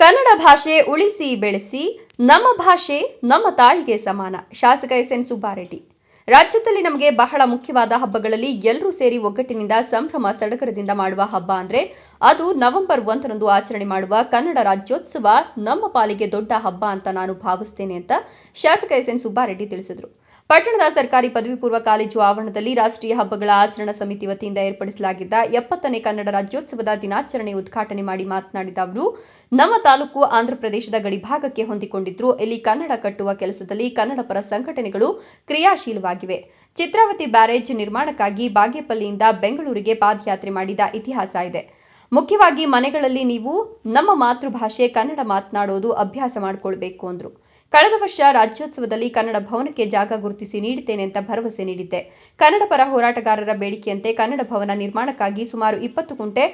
ಕನ್ನಡ ಭಾಷೆ ಉಳಿಸಿ ಬೆಳೆಸಿ, ನಮ್ಮ ಭಾಷೆ ನಮ್ಮ ತಾಯಿಗೆ ಸಮಾನ. ಶಾಸಕ ಎಸ್ ಎನ್ ಸುಬ್ಬಾರೆಡ್ಡಿ. ರಾಜ್ಯದಲ್ಲಿ ನಮಗೆ ಬಹಳ ಮುಖ್ಯವಾದ ಹಬ್ಬಗಳಲ್ಲಿ ಎಲ್ಲರೂ ಸೇರಿ ಒಗ್ಗಟ್ಟಿನಿಂದ ಸಂಭ್ರಮ ಸಡಗರದಿಂದ ಮಾಡುವ ಹಬ್ಬ ಅಂದ್ರೆ ಅದು ನವೆಂಬರ್ ಒಂದರಂದು ಆಚರಣೆ ಮಾಡುವ ಕನ್ನಡ ರಾಜ್ಯೋತ್ಸವ ನಮ್ಮ ಪಾಲಿಗೆ ದೊಡ್ಡ ಹಬ್ಬ ಅಂತ ನಾನು ಭಾವಿಸ್ತೇನೆ ಅಂತ ಶಾಸಕ ಎಸ್ ಎನ್ ಸುಬ್ಬಾರೆಡ್ಡಿ ತಿಳಿಸಿದರು. ಪಟ್ಟಣದ ಸರ್ಕಾರಿ ಪದವಿ ಪೂರ್ವ ಕಾಲೇಜು ಆವರಣದಲ್ಲಿ ರಾಷ್ಟ್ರೀಯ ಹಬ್ಬಗಳ ಆಚರಣಾ ಸಮಿತಿ ವತಿಯಿಂದ ಏರ್ಪಡಿಸಲಾಗಿದ್ದ ಎಪ್ಪತ್ತನೇ ಕನ್ನಡ ರಾಜ್ಯೋತ್ಸವದ ದಿನಾಚರಣೆ ಉದ್ಘಾಟನೆ ಮಾಡಿ ಮಾತನಾಡಿದ ಅವರು, ನಮ್ಮ ತಾಲೂಕು ಆಂಧ್ರಪ್ರದೇಶದ ಗಡಿಭಾಗಕ್ಕೆ ಹೊಂದಿಕೊಂಡಿದ್ರು. ಇಲ್ಲಿ ಕನ್ನಡ ಕಟ್ಟುವ ಕೆಲಸದಲ್ಲಿ ಕನ್ನಡ ಪರ ಸಂಘಟನೆಗಳು ಕ್ರಿಯಾಶೀಲವಾಗಿವೆ. ಚಿತ್ರಾವತಿ ಬ್ಯಾರೇಜ್ ನಿರ್ಮಾಣಕ್ಕಾಗಿ ಬಾಗೇಪಲ್ಲಿಯಿಂದ ಬೆಂಗಳೂರಿಗೆ ಪಾದಯಾತ್ರೆ ಮಾಡಿದ ಇತಿಹಾಸ ಇದೆ. ಮುಖ್ಯವಾಗಿ ಮನೆಗಳಲ್ಲಿ ನೀವು ನಮ್ಮ ಮಾತೃಭಾಷೆ ಕನ್ನಡ ಮಾತನಾಡೋದು ಅಭ್ಯಾಸ ಮಾಡಿಕೊಳ್ಬೇಕು ಅಂದ್ರು. ಕಳೆದ ವರ್ಷ ರಾಜ್ಯೋತ್ಸವದಲ್ಲಿ ಕನ್ನಡ ಭವನಕ್ಕೆ ಜಾಗ ಗುರುತಿಸಿ ನೀಡುತ್ತೇನೆ ಅಂತ ಭರವಸೆ ನೀಡಿದ್ದೆ. ಕನ್ನಡ ಪರ ಹೋರಾಟಗಾರರ ಬೇಡಿಕೆಯಂತೆ ಕನ್ನಡ ಭವನ ನಿರ್ಮಾಣಕ್ಕಾಗಿ ಸುಮಾರು ಇಪ್ಪತ್ತು ಕುಂಟೆ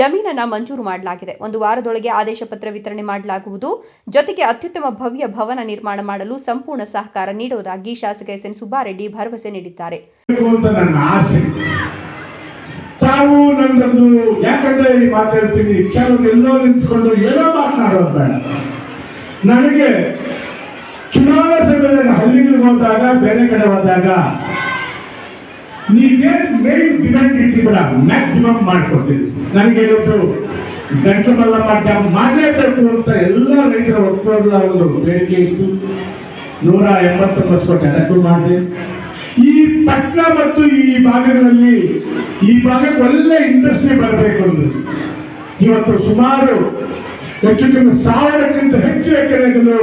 ಜಮೀನನ್ನ ಮಂಜೂರು ಮಾಡಲಾಗಿದೆ. ಒಂದು ವಾರದೊಳಗೆ ಆದೇಶ ಪತ್ರ ವಿತರಣೆ ಮಾಡಲಾಗುವುದು. ಜೊತೆಗೆ ಅತ್ಯುತ್ತಮ ಭವ್ಯ ಭವನ ನಿರ್ಮಾಣ ಮಾಡಲು ಸಂಪೂರ್ಣ ಸಹಕಾರ ನೀಡುವುದಾಗಿ ಶಾಸಕ ಎಸ್ ಎನ್ ಸುಬ್ಬಾರೆಡ್ಡಿ ಭರವಸೆ ನೀಡಿದ್ದಾರೆ. ತಾವು ನನ್ನದು ಯಾಕಂದ್ರೆ ಮಾತಾಡ್ತೀನಿ ಕೆಲವರು ಎಲ್ಲೋ ನಿಂತ್ಕೊಂಡು ಏನೋ ಮಾತನಾಡೋದು ಬೇಡ. ನನಗೆ ಚುನಾವಣಾ ಸಮಯದಲ್ಲಿ ಹಳ್ಳಿಗಳಿಗೆ ಹೋದಾಗ, ಬೇರೆ ಕಡೆ ಹೋದಾಗ, ನೀವೇನು ಮೇನ್ ಡಿಮ್ಯಾಂಡ್ ಇಟ್ಟಿದ್ದೀರ? ಮ್ಯಾಕ್ಸಿಮಮ್ ಮಾಡಿಕೊಟ್ಟಿದ್ವಿ ನನಗೆ ಇವತ್ತು ಗಂಟು ಮಲ್ಲಮ್ಮ ಡ್ಯಾಮ್ ಮಾಡಲೇಬೇಕು ಅಂತ ಎಲ್ಲ ರೈತರ ಒಕ್ಕೂಟದ ಒಂದು ಬೇಡಿಕೆ ಇತ್ತು. ನೂರ ಎಂಬತ್ತೊಂಬತ್ತು ಕೋಟಿ ಅದಕ್ಕೂ ಮಾಡಿದೆ. ಈ ಪಟ್ಟಣ ಮತ್ತು ಈ ಭಾಗಗಳಲ್ಲಿ ಈ ಭಾಗಕ್ಕೆ ಒಳ್ಳೆ ಇಂಡಸ್ಟ್ರಿ ಬರಬೇಕು ಅಂದ್ರೆ. ಇವತ್ತು ಸುಮಾರು ಹೆಚ್ಚು ಕಮ್ಮಿ ಸಾವಿರಕ್ಕಿಂತ ಹೆಚ್ಚು ಎಕರೆಗಳು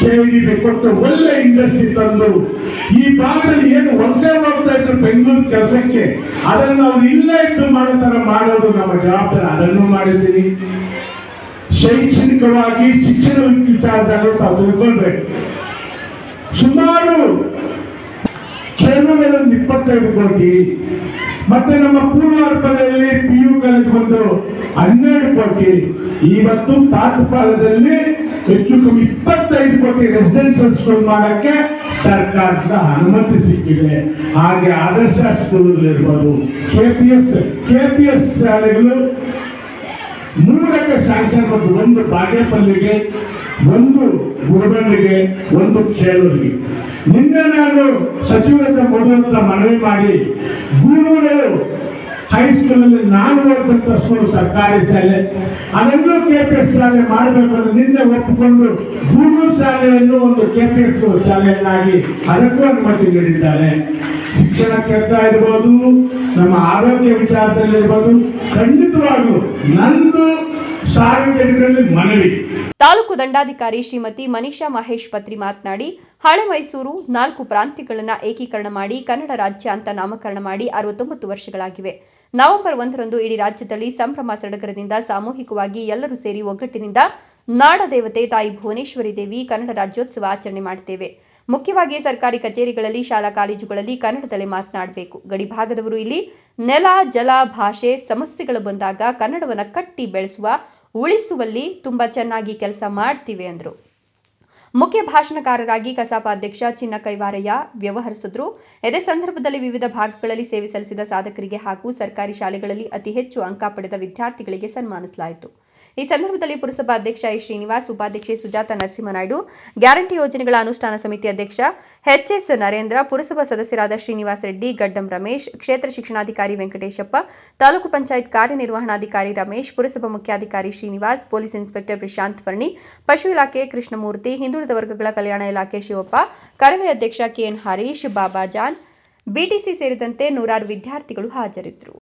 ಕೆಡಿಬಿ ಕೊಟ್ಟು ಒಳ್ಳೆ ಇಂಡಸ್ಟ್ರಿ ತಂದು ಈ ಭಾಗದಲ್ಲಿ ಏನು ವಲಸೆ ಮಾಡ್ತಾ ಇದ್ರು ಬೆಂಗಳೂರು ಕೆಲಸಕ್ಕೆ, ಅದನ್ನು ನಾವು ಇಲ್ಲ ಇದ್ದು ಮಾಡೋ ಥರ ಮಾಡೋದು ನಮ್ಮ ಜವಾಬ್ದಾರಿ. ಅದನ್ನು ಮಾಡಿದ್ದೀನಿ. ಶೈಕ್ಷಣಿಕವಾಗಿ ಶಿಕ್ಷಣ ವಿಚಾರದಲ್ಲಿ ತಾವು ಸುಮಾರು ಚೇರ್ಮನ್ ಇಪ್ಪತ್ತೈದು ಕೋಟಿ. ಮತ್ತೆ ನಮ್ಮ ಪೂರ್ವಾರ್ಪದಲ್ಲಿ ಪಿ ಯು ಕಾಲೇಜ್ ಬಂದು ಹನ್ನೆರಡು ಕೋಟಿ. ಇವತ್ತು ತಾತ್ಪಾಲದಲ್ಲಿ ಹೆಚ್ಚು ಕಮ್ಮಿ ಇಪ್ಪತ್ತೈದು ಕೋಟಿ ರೆಸಿಡೆನ್ಷಿಯಲ್ ಮಾಡಕ್ಕೆ ಸರ್ಕಾರದ ಅನುಮತಿ ಸಿಕ್ಕಿದೆ. ಹಾಗೆ Adarsha ಸ್ಕೂಲ್ಗಳಿರ್ಬೋದು K P S K P S ಶಾಲೆಗಳು ಮೂರಕ್ಕೆ ಬಂದು ಒಂದು ಬಾಗೇಪಲ್ಲಿಗೆ ಒಂದು ಗುರುಗಳಿಗೆ, ಒಂದು ಕೇಳೂರಿಗೆ ನಿನ್ನೆ ನಾನು ಸಚಿವರತ್ರ ಕೊಡುವಂತ ಮನವಿ ಮಾಡಿ, ಗುರುಗಳು ಹೈಸ್ಕೂಲಲ್ಲಿ ನಾನು ಓದ್ತಕ್ಕಂಥ ಸ್ಕೂಲ್ ಸರ್ಕಾರಿ ಶಾಲೆ ಅದನ್ನು ಕೆ ಪಿ ಎಸ್ ಶಾಲೆ ಮಾಡಬೇಕು ಅಂತ ನಿನ್ನೆ ಒಪ್ಪಿಕೊಂಡು ಗೂಳೂರು ಶಾಲೆಯನ್ನು ಒಂದು ಕೆ ಪಿ ಎಸ್ ಶಾಲೆಯನ್ನಾಗಿ ಅದಕ್ಕೂ ಅನುಮತಿ ನೀಡಿದ್ದಾರೆ. ಶಿಕ್ಷಣ ಕೆಲಸ ಇರ್ಬೋದು, ನಮ್ಮ ಆರೋಗ್ಯ ವಿಚಾರದಲ್ಲಿ ಇರ್ಬೋದು, ಖಂಡಿತವಾಗ್ಲೂ ನಂದು ಸಾರ್ವಜನಿಕರಲ್ಲಿ ಮನವಿ. ತಾಲೂಕು ದಂಡಾಧಿಕಾರಿ ಶ್ರೀಮತಿ ಮನೀಷಾ ಮಹೇಶ್ ಪತ್ರಿ ಮಾತನಾಡಿ ಹಳೆ ಮೈಸೂರು ನಾಲ್ಕು ಪ್ರಾಂತ್ಯಗಳನ್ನು ಏಕೀಕರಣ ಮಾಡಿ, ಕನ್ನಡ ರಾಜ್ಯ ಅಂತ ನಾಮಕರಣ ಮಾಡಿ ಅರವತ್ತೊಂಬತ್ತು ವರ್ಷಗಳಾಗಿವೆ. ನವೆಂಬರ್ ಒಂದರಂದು ಇಡೀ ರಾಜ್ಯದಲ್ಲಿ ಸಂಭ್ರಮ ಸಡಗರದಿಂದ ಸಾಮೂಹಿಕವಾಗಿ ಎಲ್ಲರೂ ಸೇರಿ ಒಗ್ಗಟ್ಟಿನಿಂದ ನಾಡದೇವತೆ ತಾಯಿ ಭುವನೇಶ್ವರಿ ದೇವಿ ಕನ್ನಡ ರಾಜ್ಯೋತ್ಸವ ಆಚರಣೆ ಮಾಡುತ್ತೇವೆ ಮುಖ್ಯವಾಗಿ ಸರ್ಕಾರಿ ಕಚೇರಿಗಳಲ್ಲಿ, ಶಾಲಾ ಕಾಲೇಜುಗಳಲ್ಲಿ ಕನ್ನಡದಲ್ಲೇ ಮಾತನಾಡಬೇಕು. ಗಡಿಭಾಗದವರು ಇಲ್ಲಿ ನೆಲ, ಜಲ, ಭಾಷೆ, ಸಮಸ್ಯೆಗಳು ಬಂದಾಗ ಕನ್ನಡವನ್ನು ಕಟ್ಟಿ ಬೆಳೆಸುವ ಉಳಿಸುವಲ್ಲಿ ತುಂಬ ಚೆನ್ನಾಗಿ ಕೆಲಸ ಮಾಡ್ತೀವಿ ಅಂದರು. ಮುಖ್ಯ ಭಾಷಣಕಾರರಾಗಿ ಕಸಾಪ ಅಧ್ಯಕ್ಷ ಚಿನ್ನ ಕೈವಾರಯ್ಯ ವ್ಯವಹರಿಸಿದ್ರು. ಇದೇ ಸಂದರ್ಭದಲ್ಲಿ ವಿವಿಧ ಭಾಗಗಳಲ್ಲಿ ಸೇವೆ ಸಲ್ಲಿಸಿದ ಸಾಧಕರಿಗೆ ಹಾಗೂ ಸರ್ಕಾರಿ ಶಾಲೆಗಳಲ್ಲಿ ಅತಿ ಹೆಚ್ಚು ಅಂಕ ಪಡೆದ ವಿದ್ಯಾರ್ಥಿಗಳಿಗೆ ಸನ್ಮಾನಿಸಲಾಯಿತು. ಈ ಸಂದರ್ಭದಲ್ಲಿ ಪುರಸಭಾ ಅಧ್ಯಕ್ಷ ಎ ಶ್ರೀನಿವಾಸ್, ಉಪಾಧ್ಯಕ್ಷೆ ಸುಜಾತ ನರಸಿಂಹನಾಯ್ಡು, ಗ್ಯಾರಂಟಿ ಯೋಜನೆಗಳ ಅನುಷ್ಠಾನ ಸಮಿತಿ ಅಧ್ಯಕ್ಷ ಎಚ್ಎಸ್ ನರೇಂದ್ರ, ಪುರಸಭಾ ಸದಸ್ಯರಾದ ಶ್ರೀನಿವಾಸ್ ರೆಡ್ಡಿ, ಗಡ್ಡಂ ರಮೇಶ್, ಕ್ಷೇತ್ರ ಶಿಕ್ಷಣಾಧಿಕಾರಿ ವೆಂಕಟೇಶಪ್ಪ, ತಾಲೂಕು ಪಂಚಾಯತ್ ಕಾರ್ಯನಿರ್ವಹಣಾಧಿಕಾರಿ ರಮೇಶ್, ಪುರಸಭಾ ಮುಖ್ಯಾಧಿಕಾರಿ ಶ್ರೀನಿವಾಸ್, ಪೊಲೀಸ್ ಇನ್ಸ್ಪೆಕ್ಟರ್ ಪ್ರಶಾಂತ್ ವರ್ಣಿ, ಪಶು ಇಲಾಖೆ ಕೃಷ್ಣಮೂರ್ತಿ, ಹಿಂದುಳಿದ ವರ್ಗಗಳ ಕಲ್ಯಾಣ ಇಲಾಖೆ ಶಿವಪ್ಪ, ಕರವೇ ಅಧ್ಯಕ್ಷ ಕೆಎನ್ ಹರೀಶ್ ಬಾಬಾಜಾನ್ ಬಿಟಿಸಿ ಸೇರಿದಂತೆ ನೂರಾರು ವಿದ್ಯಾರ್ಥಿಗಳು ಹಾಜರಿದ್ದರು.